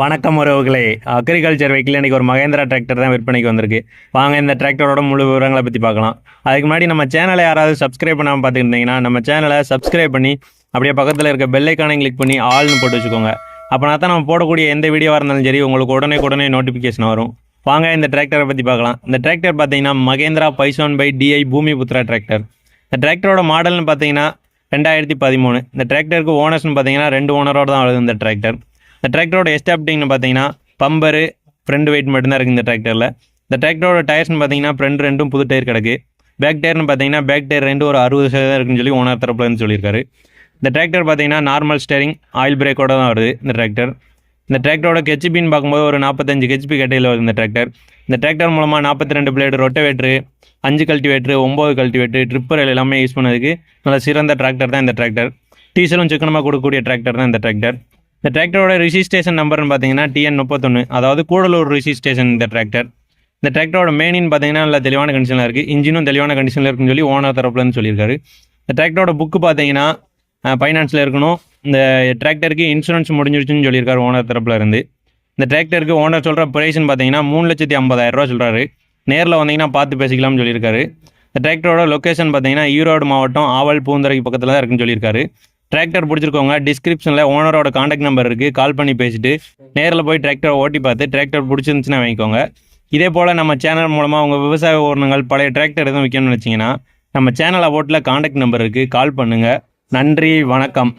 வணக்கம் உறவுகளே. Agriculture vehicle இன்றைக்கி ஒரு மகேந்திரா டிராக்டர் தான் விற்பனைக்கு வந்திருக்கு. வாங்க இந்த டிராக்டரோட முழு விவரங்களை பற்றி பார்க்கலாம். அதுக்கு முன்னாடி நம்ம சேனலை யாராவது சப்ஸ்கிரைப் பண்ணாமல் பார்த்துக்கிட்டிங்கன்னா நம்ம சேனலை சப்ஸ்கிரைப் பண்ணி அப்படியே பக்கத்தில் இருக்க பெல்லைக்கானை கிளிக் பண்ணி ஆள்னு போட்டு வச்சுக்கோங்க. அப்போனா தான் நம்ம போடக்கூடிய எந்த வீடியோவாக இருந்தாலும் சரி உங்களுக்கு உடனே உடனே நோட்டிஃபிகேஷன் வரும். வாங்க இந்த டிராக்டரை பற்றி பார்க்கலாம். இந்த டிராக்டர் பார்த்தீங்கன்னா மகேந்திரா பைசோன் பை டிஐ பூமி புத்ரா டிராக்டர். இந்த டிராக்டரோட மாடல்னு பார்த்தீங்கன்னா ரெண்டாயிரத்தி பதிமூணு. இந்த டிராக்டருக்கு ஓனர்ஸ்னு பார்த்தீங்கன்னா ரெண்டு ஓனரோட தான் வருது இந்த டிராக்டர். இந்த டிராக்டரோட எஸ்டாப்டிங்னு பார்த்தீங்கன்னா பம்பரு ஃப்ரண்ட் வெயிட் மட்டும்தான் இருக்குது இந்த டிராக்டரில் இந்த டிராக்டரோட டயர்ஸ்னு பார்த்தீங்கன்னா ஃப்ரண்ட் ரெண்டும் புது டயர் கிடக்கு. பேக் டயர்னு பார்த்தீங்கன்னா பேக் டயர் ரெண்டு ஒரு அறுபது சதவீதம் இருக்குன்னு சொல்லி ஓனர் தரப்புலன்னு சொல்லியிருக்காரு. இந்த டிராக்டர் பார்த்தீங்கன்னா நார்மல் ஸ்டேரிங் ஆயில் பிரேக்கோட தான் வருது இந்த டிராக்டர் இந்த டிராக்டரோட கெச்பின்னு பார்க்கும்போது ஒரு நாற்பத்தஞ்சு கெச்பி கட்டையில் வருது இந்த டிராக்டர் இந்த டிராக்டர் மூலமாக நாற்பத்தி ரெண்டு பிளேடு ரொட்டவேட்ரு அஞ்சு கல்டிவேட்ரு ஒம்பது கல்டிவேட்ரு ட்ரிப்பர் எல்லாமே யூஸ் பண்ணதுக்கு நல்ல சிறந்த டிராக்டர் தான் இந்த டிராக்டர் டீசலும் சிக்கனமாக கொடுக்கக்கூடிய டிராக்டர் தான் இந்த டிராக்டர் இந்த டிராக்டரோட ரிஜிஸ்ட்ரேஷன் நம்பர்னு பார்த்தீங்கன்னா டிஎன் முப்பத்தொன்று அதாவது கூடலூர் ரிஜிஸ்ட்ரேஷன் இந்த டிராக்டர் இந்த டிராக்டரோட மெயினின்னு பார்த்தீங்கன்னா நல்ல தெளிவான கண்டிஷனில் இருக்குது இன்ஜினும் தெளிவான கண்டிஷனில் இருக்குன்னு சொல்லி ஓனர் தரப்புலன்னு சொல்லியிருக்காரு. இந்த டிராக்டரோட புக்கு பார்த்தீங்கன்னா ஃபைனான்ஸில் இருக்கணும். இந்த டிராக்டருக்கு இன்சூரன்ஸ் முடிஞ்சிருச்சுன்னு சொல்லியிருக்காரு ஓனர் தரப்பில் இருந்து. இந்த டிராக்டருக்கு ஓனர் சொல்கிற ப்ரைஸ்னு பார்த்தீங்கன்னா மூணு லட்சத்தி ஐம்பதாயிரம் ரூபா சொல்கிறாரு நேரில் வந்தீங்கன்னா பார்த்து பேசிக்கலாம்னு சொல்லியிருக்காரு. இந்த டிராக்டரோட லொக்கேஷன் பார்த்தீங்கன்னா ஈரோடு மாவட்டம் ஆவல் பூந்தரைக்கு பக்கத்தில் தான் இருக்குன்னு சொல்லியிருக்காரு. டிராக்டர் பிடிச்சிருக்கவங்க டிஸ்கிரிப்ஷனில் ஓனரோட காண்டாக்ட் நம்பர் இருக்குது கால் பண்ணி பேசிட்டு நேரில் போய் டிராக்டரை ஓட்டி பார்த்து டிராக்டர் பிடிச்சிருந்துச்சுன்னா வாங்கிக்கோங்க இதே போல் நம்ம சேனல் மூலமாக உங்கள் விவசாய உபகரணங்கள் பழைய டிராக்டர் எதுவும் விற்கணும்னு வச்சிங்கன்னா நம்ம சேனல் ஓட்டில் காண்டாக்ட் நம்பர் இருக்குது கால் பண்ணுங்கள் நன்றி வணக்கம்.